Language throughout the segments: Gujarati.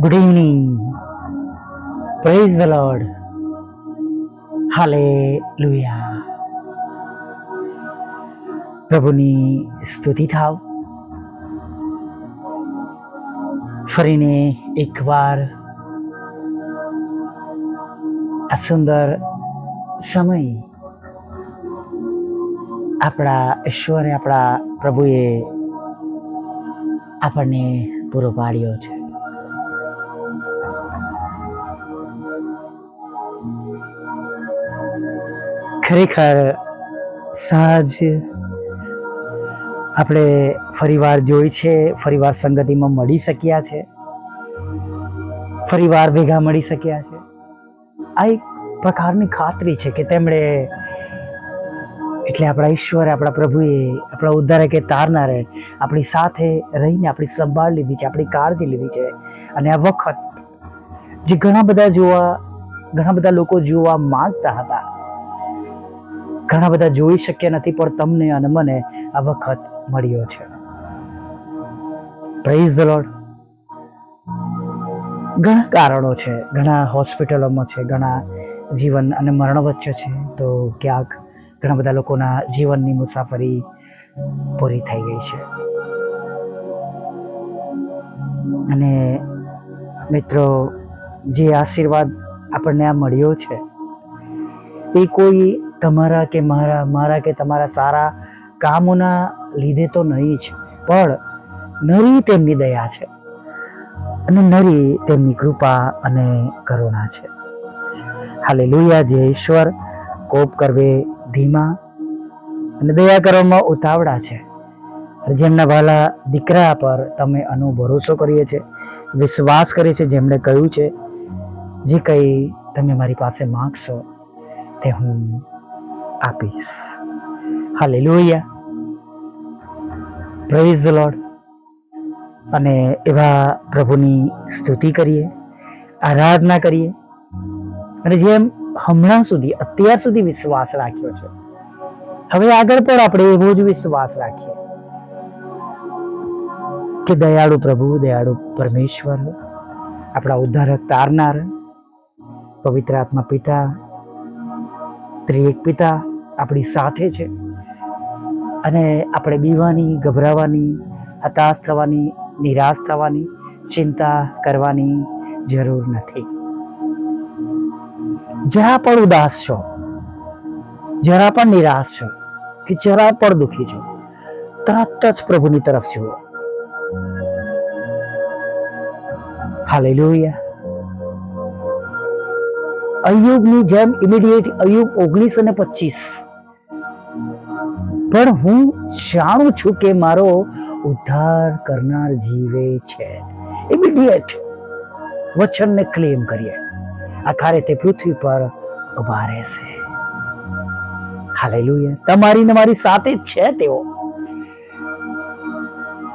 Good evening praise the lord hallelujah પ્રભુની સ્તુતિ થાવ. ફરીને એકવાર આ સુંદર સમય આપણા ઈશ્વરે આપણા પ્રભુએ આપણને પૂરો પાડ્યો છે. ખરેખર સાજ આપણે ફરીવાર જોઈ છે, ફરીવાર સંગતિમાં મળી શક્યા છે, ફરીવાર ભેગા મળી શક્યા છે. આ એક પ્રકારની ખાતરી છે કે તેમણે એટલે આપણા ઈશ્વરે, આપણા પ્રભુએ આપણા ઉદ્ધારકે તારનારે આપણી સાથે રહીને આપણી સંભાળ લીધી છે, આપણી કાળજી લીધી છે. અને આ વખત જે ઘણા બધા જોવા, ઘણા બધા લોકો જોવા માંગતા હતા ઘણા બધા જોઈ શક્યા નથી, પણ તમને અને મને આ વખત મળ્યો છે. પ્રેઝ ધ લોર્ડ ઘણા કારણો છે, ઘણા હોસ્પિટલોમાં છે, ઘણા જીવન અને મરણ વચ્ચે છે, તો ક્યાંક ઘણા બધા લોકોના જીવનની મુસાફરી પૂરી થઈ ગઈ છે. અને મિત્રો, જે આશીર્વાદ આપણને આ મળ્યો છે, એ કોઈ તમારા કે મારા મારા કે તમારા સારા કામોના લીધે તો નહીં જ, પણ નરી તેમની દયા છે અને નરી તેમની કૃપા અને કરુણા છે. હાલે લુયા જે ઈશ્વર. કોપ કરવે ધીમા અને દયા કરવામાં ઉતાવળા છે. જેમના ભાલા દીકરા પર તમે અનુ ભરોસો કરીએ છે વિશ્વાસ કરીએ છે જેમણે કહ્યું છે, જે કંઈ તમે મારી પાસે માગશો, તે હું આપીશ હાલે લોહિયા પ્રેઝ ધ લોર્ડ અને એવા પ્રભુની સ્તુતિ કરીએ, આરાધના કરીએ. અને જેમ હમણાં સુધી, અત્યાર સુધી વિશ્વાસ રાખ્યો છે, હવે આગળ પણ આપણે એવો જ વિશ્વાસ રાખીએ કે દયાળુ પ્રભુ, દયાળુ પરમેશ્વર, આપણા ઉદ્ધારક તારનાર, પવિત્ર આત્મા પિતા, ત્રિએક પિતા આપણી સાથે છે. અને આપણે બીવાની, ગભરાવાની, હતાશ થવાની, નિરાશ થવાની, ચિંતા કરવાની જરૂર નથી. જરા પણ ઉદાસ છો. જરા પણ નિરાશ છો કે જરા પણ દુઃખી છો. તરત જ પ્રભુની તરફ જુઓ. હાલેલુયા. અયુબની જેમ ઇમિડિયેટ અયુબ ઓગણીસ અને પચીસ. પણ હું જાણું છું કે મારો ઉદ્ધાર કરનાર જીવે છે. ઇમિડિયેટ વચનને ક્લેમ કરીએ. આખરે તે પૃથ્વી પર ઊભા રહેશે. હાલેલુયા તમારી ને મારી સાથે જ છે તેઓ.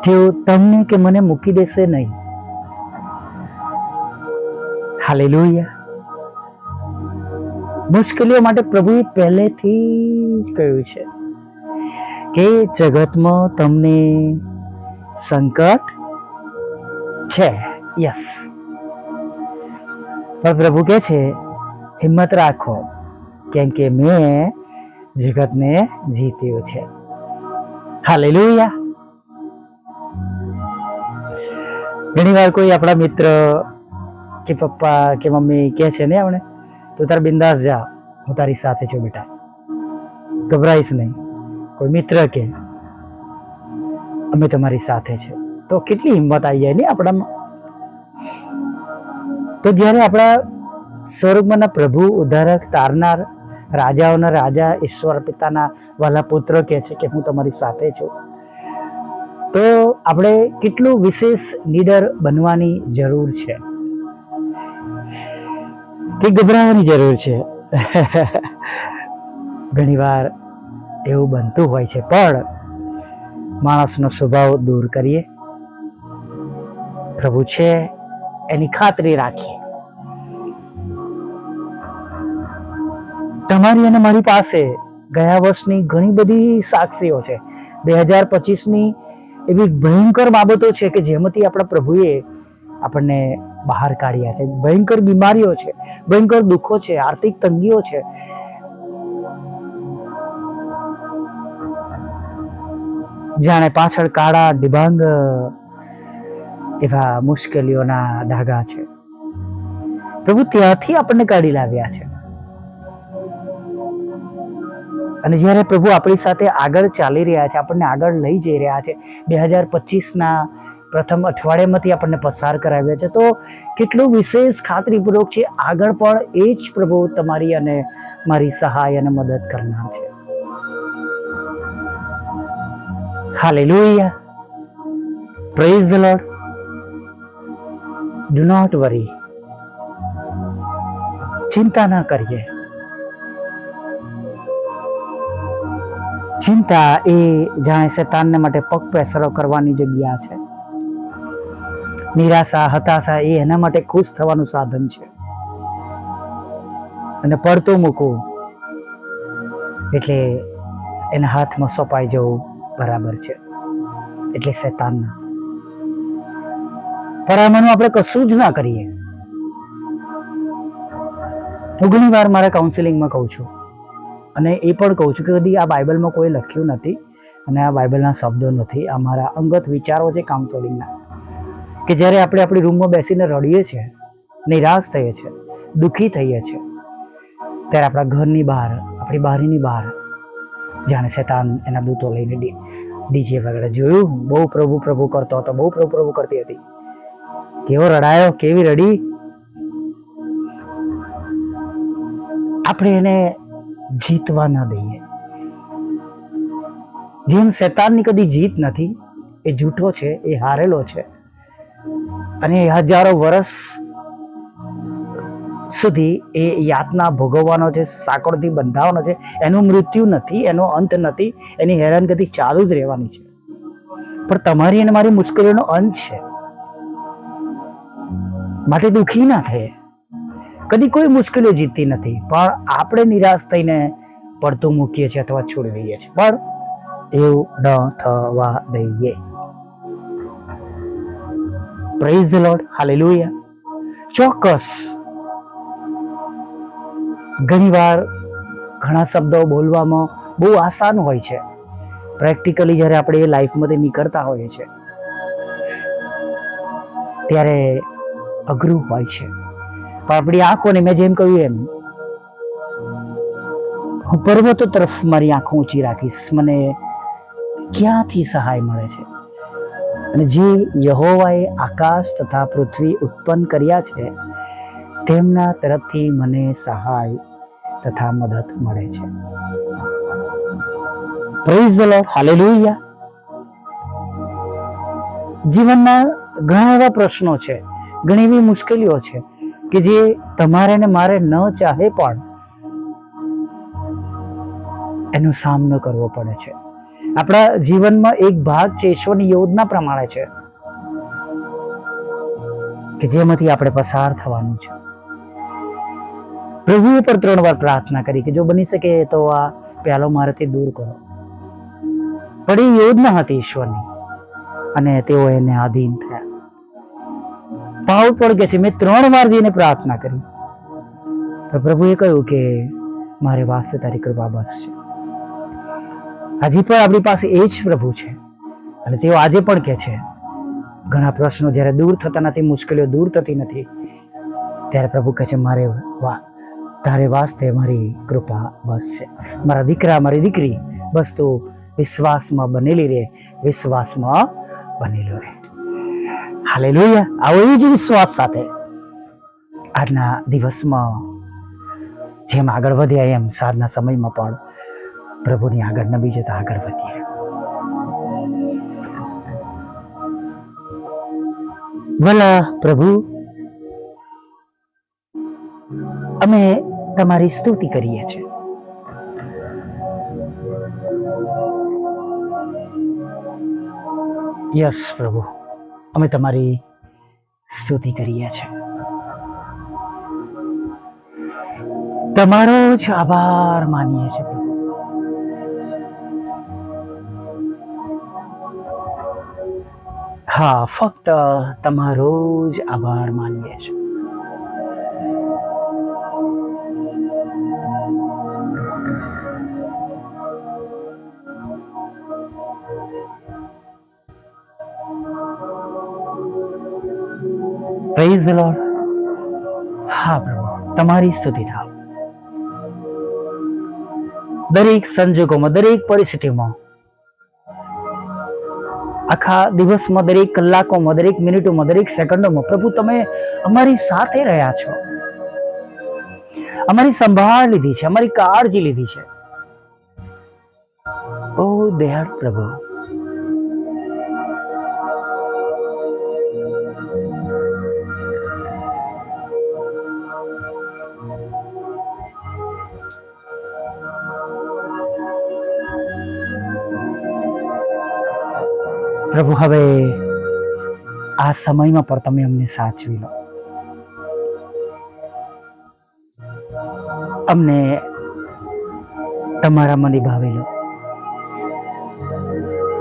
તેઓ તમને કે મને મૂકી દેશે નહીં? હાલેલુયા મુશ્કેલીઓ માટે પ્રભુએ પહેલેથી જ કહ્યું છે. કે જગતમાં તમને સંકટ છે? યસ પણ પ્રભુ કહે છે, હિંમત રાખો, કેમ કે મેં જગતને જીત્યું છે. હાલેલુયા ઘણી વાર કોઈ આપણા મિત્ર કે પપ્પા કે મમ્મી કહે છે ને આપણે તું તાર બિંદાસ જા, હું તારી સાથે છું બેટા. ગભરાઈશ નહીં. કોઈ મિત્ર કે અમે તમારી સાથે છે. તો કેટલી હિંમત આવી જાય ને આપણામાં? તો જ્યારે આપણા સ્વરૂપમાંના પ્રભુ ઉદ્ધારક તારનાર રાજાઓના રાજા ઈશ્વર પિતાના વાલા પુત્ર કહે છે કે હું તમારી સાથે છું, તો આપણે કેટલું વિશેષ નીડર બનવાની જરૂર છે? કે ગભરાવાની જરૂર છે? ઘણીવાર એવું બનતું હોય છે. પણ માણસનો સ્વભાવ દૂર કરીએ. પ્રભુ છે, એની ખાતરી રાખીએ. તમારી અને મારી પાસે ગયા વર્ષની ઘણી બધી સાક્ષીઓ છે. બે હજાર પચીસની એવી ભયંકર બાબતો છે કે જેમાંથી આપણા પ્રભુએ આપણને બહાર કાઢ્યા છે. ભયંકર બીમારીઓ છે, ભયંકર દુઃખો છે, આર્થિક તંગીઓ છે. જાણે પાછળ કાળા ડિબાંગ એવા મુશ્કેલીઓના ડાઘા છે. પ્રભુ, ત્યાંથી આપણને કાઢી લાવ્યા છે. અને જ્યારે પ્રભુ આપણી સાથે આગળ ચાલી રહ્યા છે, આપણને આગળ લઈ જઈ રહ્યા છે, બે હજાર પચીસના પ્રથમ અઠવાડિયામાંથી આપણને પસાર કરાવ્યા છે, તો કેટલું વિશેષ ખાતરીપૂર્વક છે, આગળ પણ એ જ પ્રભુ તમારી અને મારી સહાય અને મદદ કરનાર છે. Hallelujah Praise the Lord. Do not worry ચિંતા ના કરીએ ચિંતા એ જાણે શેતાનને માટે પગ પેસરો કરવાની જગ્યા છે નિરાશા હતાશા એ એના માટે ખુશ થવાનું સાધન છે અને પડતું મૂકવું એટલે એના હાથમાં સોંપાઈ જવું બરાબર છે. એટલે શેતાનના. પરામણું આપણે કશું જ ના કરીએ. હું ઘણી વાર મારા કાઉન્સિલિંગમાં કહું છું. અને એ પણ કહું છું કે કદી આ બાઇબલમાં કોઈ લખ્યું નથી અને આ બાઇબલના શબ્દો નથી, આ મારા અંગત વિચારો છે કાઉન્સેલિંગના કે જ્યારે આપણે આપણી રૂમમાં બેસીને રડીએ છીએ, નિરાશ થઈએ છીએ, દુઃખી થઈએ છીએ, ત્યારે આપણા ઘરની બહાર, આપણી બારીની બહાર જાણે શેતાન એના દૂતો લઈને ડીજે વગેરે જોયું. બહુ પ્રભુ પ્રભુ કરતો હતો. બહુ પ્રભુ પ્રભુ કરતી હતી. કેવો રડાયો, કેવી રડી? આપણે એને જીતવા ન દઈએ. જેમ શેતાનની કદી જીત નથી, એ જૂઠો છે, એ હારેલો છે. અને હજારો વર્ષ સુધી એ યાતના ભોગવવાનો છે, સાંકળથી બંધાવાનો છે. એનું મૃત્યુ નથી, એનો અંત નથી, એની હેરાનગતિ ચાલુ જ રહેવાની છે. પણ તમારી અને મારી મુશ્કેલીઓનો અંત છે. માટે દુઃખી ના થાય કદી કોઈ મુશ્કેલીઓ જીતતી નથી, પણ આપણે નિરાશ થઈને પડતું મૂકીએ છીએ અથવા છોડી દઈએ છીએ. પણ એવું ન થવા દઈએ. પ્રેઝ ધ લોર્ડ હાલેલુયા ચોક્કસ ઘણીવાર ઘણા શબ્દો બોલવામાં બહુ આસાન હોય છે. પ્રેક્ટિકલી જ્યારે આપણે એ લાઈફમાંથી નીકળતા હોઈએ છીએ, ત્યારે અઘરું હોય છે. પણ આપણી આંખોને મેં જેમ કહ્યું એમ, હું પર્વતો તરફ મારી આંખો ઊંચી રાખીશ. મને ક્યાંથી સહાય મળે છે? અને જે યહોવાએ આકાશ તથા પૃથ્વી ઉત્પન્ન કર્યા છે, તેમના તરફથી મને સહાય તથા મદદ મળે છે. પ્રેઝ ઘણા એવા પ્રશ્નો છે, ઘણી એવી મુશ્કેલીઓ છે કે જે તમારે ને મારે ન ચાહે પણ એનો સામનો કરવો પડે છે. આપણા જીવનમાં એક ભાગ છે ઈશ્વરની યોજના પ્રમાણે છે કે જેમાંથી આપણે પસાર થવાનું છે. પ્રભુએ પણ ત્રણ વાર પ્રાર્થના કરી કે જો બની શકે તો આ પ્યાલો મારાથી દૂર કરો. પણ એ યોજના હતી ઈશ્વરની. અને તેઓ એને આધીન થયા. પાઉલ પણ કે છે, મેં ત્રણ વાર જઈને પ્રાર્થના કરી. પણ પ્રભુએ કહ્યું કે મારે વાસ્તે તારી કૃપા બસ છે. હજી પણ આપણી પાસે એ જ પ્રભુ છે. અને તેઓ આજે પણ કે છે, ઘણા પ્રશ્નો જ્યારે દૂર થતા નથી, મુશ્કેલીઓ દૂર થતી નથી, ત્યારે પ્રભુ કહે છે, મારે વા તારે વાસ્તે મારી કૃપા બસ છે. મારા દીકરા, મારી દીકરી, બસ તું વિશ્વાસમાં બનેલી રહે વિશ્વાસમાં બનેલો રહે હાલે લોહિયા આવો એ જ વિશ્વાસ સાથે. આજના દિવસમાં જેમ આગળ વધ્યા, એમ સાંજના સમયમાં પણ પ્રભુની આગળ નબી જતા આગળ વધીએ ભલા પ્રભુ. અમે તમારી સ્તુતિ કરીએ છીએ. યસ, પ્રભુ. અમે તમારી સ્તુતિ કરીએ છીએ. તમારો જ આભાર માનીએ છીએ હા, ફક્ત તમારો જ આભાર માનીએ છીએ. પ્રેઝ ધ લોર્ડ હા, પ્રભુ, તમારી સ્તુતિ થાવ. દરેક સંજોગોમાં, દરેક પરિસ્થિતિમાં આખા દિવસમાં, દરેક કલાકોમાં, દરેક મિનિટોમાં, દરેક સેકન્ડોમાં, પ્રભુ, તમે અમારી સાથે રહ્યા છો. અમારી સંભાળ લીધી છે, અમારી કાળજી લીધી છે. ઓ દયાળ પ્રભુ પ્રભુ, હવે આ સમયમાં પણ તમે અમને સાચવી લો. અમને તમારામાં નિભાવી લો.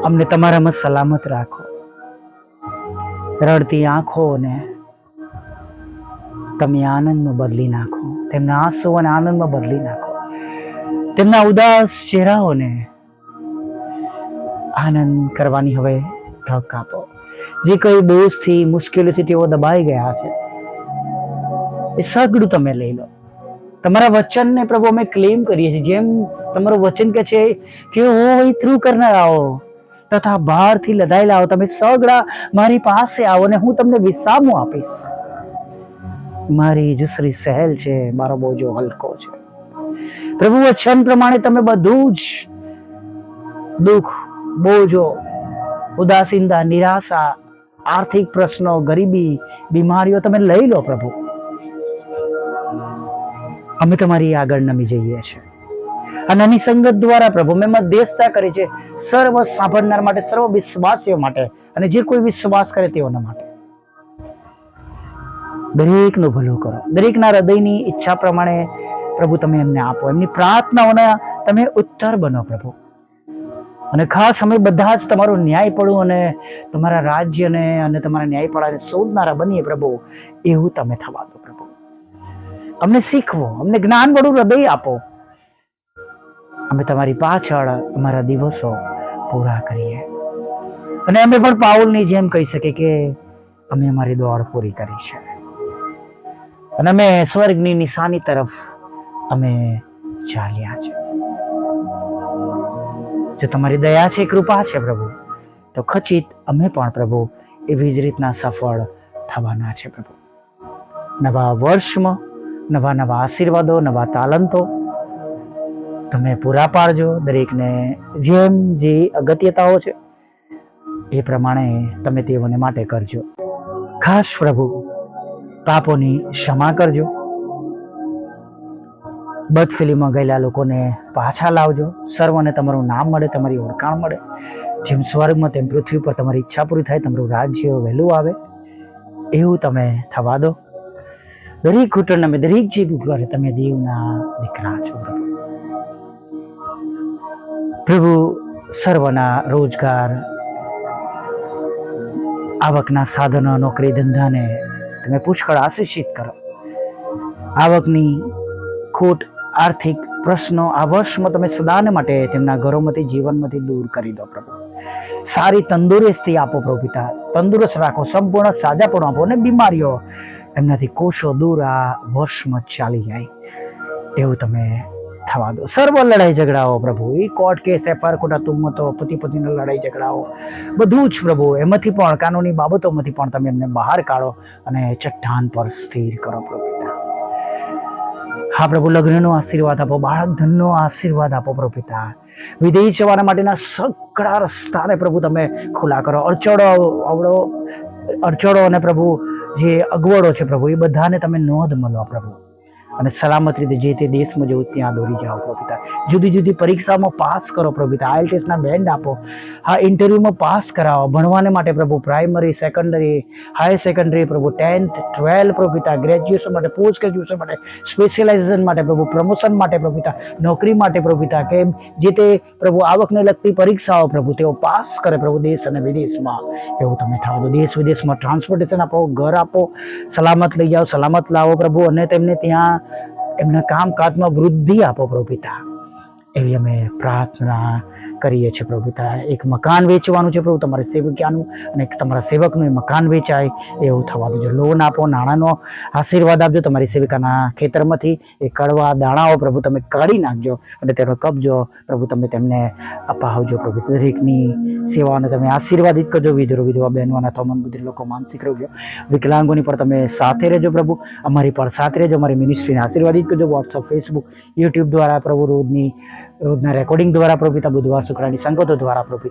અમને તમારામાં સલામત રાખો. રડતી આંખોને તમે આનંદમાં બદલી નાખો. તેમના આંસુઓને આનંદમાં બદલી નાખો. તેમના ઉદાસ ચહેરાઓને આનંદ કરવાની હવે તક આપો જે કઈ દોષથી મુશ્કેલીથી તેઓ દબાઈ ગયા છે. એ સગડું તમે લઈ લો. તમારા વચનને પ્રભુ અમે ક્લેમ કરીએ છીએ. જેમ તમારું વચન કે છે કે હું વહી કરનાર આવો, તથા બહારથી લદાયેલા આવો. તમે સગડા મારી પાસે આવો ને હું તમને વિસામું આપીશ. મારી જુસરી સહેલ છે, મારો બોજો હલકો છે. પ્રભુ, વચન પ્રમાણે તમે બધું જ દુઃખ, બોજો ઉદાસીનતા, નિરાશા, આર્થિક પ્રશ્નો, ગરીબી, બીમારીઓ તમે લઈ લો પ્રભુ. અમે તમારી આગળ નમી જઈએ છીએ. અને આની સંગત દ્વારા પ્રભુ મેં મધ્યસ્થતા કરી છે સર્વ સાંભળનાર માટે, સર્વ વિશ્વાસીઓ માટે અને જે કોઈ વિશ્વાસ કરે તેઓના માટે. દરેકનું ભલું કરો. દરેકના હૃદયની ઈચ્છા પ્રમાણે પ્રભુ તમે એમને આપો. એમની પ્રાર્થનાઓના તમે ઉત્તર બનો પ્રભુ. અને ખાસ અમે બધા જ તમારો ન્યાય પડું અને તમારા રાજ્યને અને તમારા ન્યાયપણાને શોધનારા બનીએ પ્રભુ, એવું તમે થવા દો પ્રભુ. અમને શીખવો, અમને જ્ઞાન વડું હૃદય આપો. અમે તમારી પાછળ અમારા દિવસો પૂરા કરીએ. અને અમે પણ પાઉલની જેમ કહી શકીએ કે અમે અમારી દોડ પૂરી કરી છે. અને અમે સ્વર્ગની નિશાની તરફ અમે ચાલ્યા છે જો તમારી દયા છે, કૃપા છે પ્રભુ, તો ખચિત અમે પણ પ્રભુ, એવી જ રીતના સફળ થવાના છે પ્રભુ. નવા વર્ષમાં, નવા નવા આશીર્વાદો, નવા તાલંતો તમે પૂરા પાડજો દરેકને જેમ જે અગત્યતાઓ છે, એ પ્રમાણે તમે તેઓને માટે કરજો. ખાસ પ્રભુ, પાપોની ક્ષમા કરજો. બદફિલીમાં ગયેલા લોકોને પાછા લાવજો. સર્વને તમારું નામ મળે, તમારી ઓળખાણ મળે. જેમ સ્વર્ગમાં તેમ પૃથ્વી પર તમારી ઈચ્છા પૂરી થાય, તમારું રાજ્ય વહેલું આવે. એવું તમે થવા દો. દરેક ઘૂંટણ દરેક જીવ ઉપર તમે દેવના દીકરા છો પ્રભુ. પ્રભુ, સર્વના રોજગાર, આવકના સાધનો, નોકરી, ધંધાને તમે પુષ્કળ આશીષિત કરો. આવકની ખોટ આર્થિક પ્રશ્નો આ વર્ષમાં તમે સદાને માટે તેમના ઘરોમાંથી, જીવનમાંથી દૂર કરી દો પ્રભુ. સારી તંદુરસ્તી આપો પ્રભુ પિતા. તંદુરસ્ત રાખો, સંપૂર્ણ સાજાપણ આપો અને બીમારીઓ એમનાથી કોષો દૂર આ વર્ષમાં ચાલી જાય. એવું તમે થવા દો. સર્વ લડાઈ ઝઘડાઓ પ્રભુ. એ કોર્ટ કેસ એફઆર ખોટા તુમ્મતો પતિ પત્નીના લડાઈ ઝઘડાઓ. બધું જ પ્રભુ, એમાંથી પણ, કાનૂની બાબતોમાંથી પણ તમે એમને બહાર કાઢો અને ચટ્ટાન પર સ્થિર કરો પ્રભુ હા, પ્રભુ, લગ્નનો આશીર્વાદ આપો બાળક ધનનો આશીર્વાદ આપો, પ્રભુ પિતા. વિદેશ જવાના માટેના સકળા રસ્તાને પ્રભુ તમે ખુલ્લા કરો. અડચડો અવડો અડચડો અને પ્રભુ જે અગવડો છે પ્રભુ, એ બધાને તમે નોંધ મળો પ્રભુ. અને સલામત રીતે જે તે દેશમાં જવું ત્યાં દોરી જાઓ પ્રભુતા. જુદી જુદી પરીક્ષામાં પાસ કરો પ્રભુતા. ટેસ્ટના બેન્ડ આપો. હા ઇન્ટરવ્યૂમાં પાસ કરાવો. ભણવાને માટે પ્રભુ પ્રાઇમરી સેકન્ડરી હાયર સેકન્ડરી પ્રભુ ટેન્થ ટ્વેલ્થ પ્રભુતા. ગ્રેજ્યુએશન માટે પોસ્ટ ગ્રેજ્યુએશન માટે સ્પેશિયલાઇઝેશન માટે પ્રભુ પ્રમોશન માટે પ્રભુતા. નોકરી માટે પ્રભુતા. કે જે તે પ્રભુ આવકને લગતી પરીક્ષાઓ પ્રભુ, તેઓ પાસ કરે પ્રભુ દેશ અને વિદેશમાં. એવું તમે થાવ દો દેશ વિદેશમાં ટ્રાન્સપોર્ટેશન આપો, ઘર આપો, સલામત લઈ જાઓ, સલામત લાવો પ્રભુ અને તેમને ત્યાં એમના કામકાજમાં વૃદ્ધિ આપો પ્રભુ પિતા. એવી અમે પ્રાર્થના કરીએ છીએ પ્રભુ. એક મકાન વેચવાનું છે પ્રભુ, તમારે સેવક્યાનું અને તમારા સેવકનું એ મકાન વેચાય, એવું થવા દેજો. લોન આપો, નાણાંનો આશીર્વાદ આપજો, તમારી સેવિકાના ખેતરમાંથી એ કડવા દાણાઓ પ્રભુ તમે કાઢી નાખજો અને તેનો કબજો પ્રભુ તમે તેમને અપાવજો પ્રભુ. દરેકની સેવાઓને તમે આશીર્વાદિત કરજો. વિધરો, વિધવા, બહેનોના, થોમન બધી લોકો, માનસિક રહેજો વિકલાંગોની પણ તમે સાથે રહેજો પ્રભુ. અમારી પણ સાથે રહેજો. અમારી મિનિસ્ટ્રીને આશીર્વાદિત કરજો. વોટ્સઅપ ફેસબુક યુટ્યુબ દ્વારા પ્રભુ રોજની રોજના રેકોર્ડિંગ દ્વારા પ્રભુ પિતા બુધવાર, શુક્રાની સંગતો દ્વારા પ્રભુ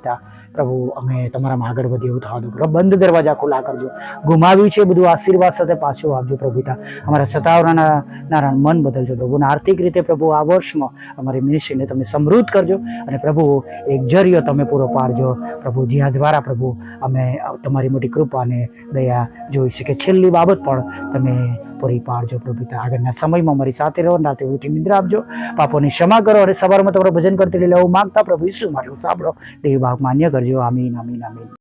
પ્રભુ, અમે તમારામાં આગળ વધીએ એવું થવા દો. પ્રભુ, બંધ દરવાજા ખુલ્લા કરજો. ગુમાવ્યું છે બધું, આશીર્વાદ સાથે પાછું આપજો પ્રભુ અમારા સતાવરાના નારાયણ મન બદલજો પ્રભુ. આર્થિક રીતે પ્રભુ, આ વર્ષમાં અમારી મિનિસ્ટ્રીને તમે સમૃદ્ધ કરજો. અને પ્રભુ, એક જરિયો તમે પૂરો પાડજો. પ્રભુ જ્યાં દ્વારા પ્રભુ, અમે તમારી મોટી કૃપા અને દયા જોઈ શકીએ. છેલ્લી બાબત પણ તમે પૂરી પાડજો પ્રભુ પિતા. આગળના સમયમાં મારી સાથે રહો, રાતે ઉઠી નિદ્રા આપજો. પાપોની ક્ષમા કરો અને સવારમાં તમારું ભજન કરતી લેવું માંગતા પ્રભુ ઈસુ માટે સાંભળો. દેવ ભાગ માન્ય કરજો. આમીન આમીન આમીન.